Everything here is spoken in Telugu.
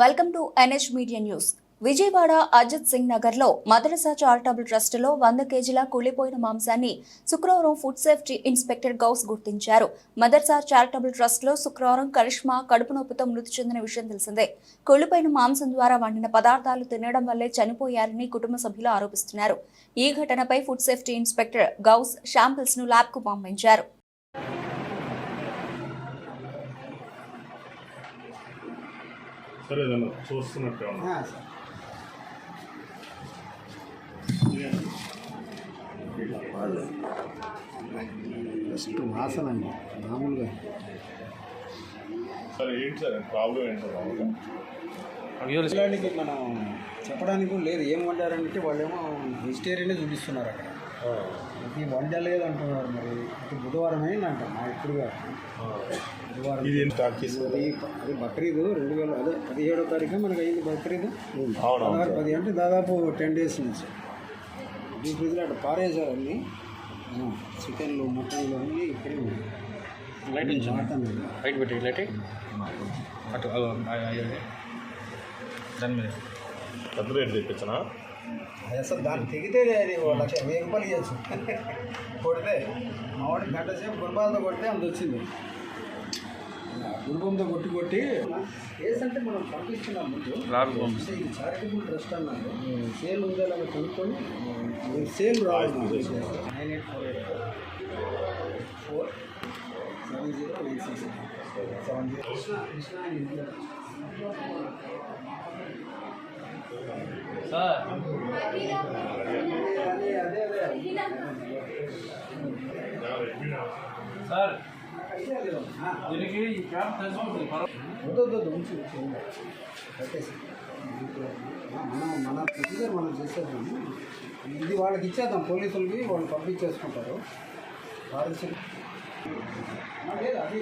Welcome to NH media news. Vijayawada Ajit Singh నగర్లో మదరసా చారిటబుల్ ట్రస్టులో వంద కేజీల కుళ్ళిపోయిన మాంసాన్ని శుక్రవారం ఫుడ్ సేఫ్టీ ఇన్స్పెక్టర్ గౌస్ గుర్తించారు. మదర్సా చారిటబుల్ ట్రస్ట్లో శుక్రవారం కరిష్మా కడుపు నొప్పితో మృతి చెందిన విషయం తెలిసిందే. కుళ్ళిపోయిన మాంసం ద్వారా వండిన పదార్థాలు తినడం వల్లే చనిపోయారని కుటుంబ సభ్యులు ఆరోపిస్తున్నారు. ఈ ఘటనపై ఫుడ్ సేఫ్టీ ఇన్స్పెక్టర్ గౌస్ శాంపిల్స్ను ల్యాబ్కు పంపించారు. సరే ఏదన్నా చూస్తున్నట్టు. ఫస్ట్ వాసన అండి మామూలుగా. సరే ఏంటి సార్ ప్రాబ్లం ఏంటి సార్? మనం చెప్పడానికి కూడా లేదు. ఏం వండారంటే వాళ్ళేమో వెజిటేరియనే చూపిస్తున్నారు అక్కడ. ఇది వండలేదు అంటున్నారు మరి. ఇది బుధవారం అయిందంట మా ఇప్పుడు బుధవారం. ఇది అది అది బక్రీద్ రెండు వేల అదే పదిహేడో తారీఖు మనకి అయింది బక్రీద్. పదహారు పది అంటే దాదాపు టెన్ డేస్ నుంచి. ఈ ఫ్రిడ్జ్లో అట్లా పారేశారు అన్ని చికెన్లు మటన్లు అన్నీ ఇక్కడే ఉన్నాయి. లైట్ వాడతాను లైట్ పెట్టి లైట్ అటు దాని మీద. పెద్ద రేటు తెప్పించనా? అది అసలు దాన్ని తెగితే అది లక్ష వెయ్యి రూపాయలు ఇవ్వచ్చు కొడితే మా వాడికి గంట సేపు గుర్బాలతో కొడితే అంత వచ్చింది. గుర్బంతో కొట్టి కొట్టి కేసు అంటే మనం పంపిస్తున్నాం ముందు. చారిటబుల్ ట్రస్ట్ అన్నారు సేల్ ఉందా లేదా కనుక్కొని సేల్ రావాలి nine eight four eight four seven zero eight six. Seven zero. Sir దీనికి ఈ క్యాంప్ తెలుసుకుంటుంది వద్దు ఉంచి పెట్టేసి మనం మన ప్రొసీజర్ మనం చేసేద్దాం ఇది వాళ్ళకి ఇచ్చేద్దాం పోలీసులకి వాళ్ళు పంపించేసుకుంటారు ఫారెన్సిక్ లేదు అది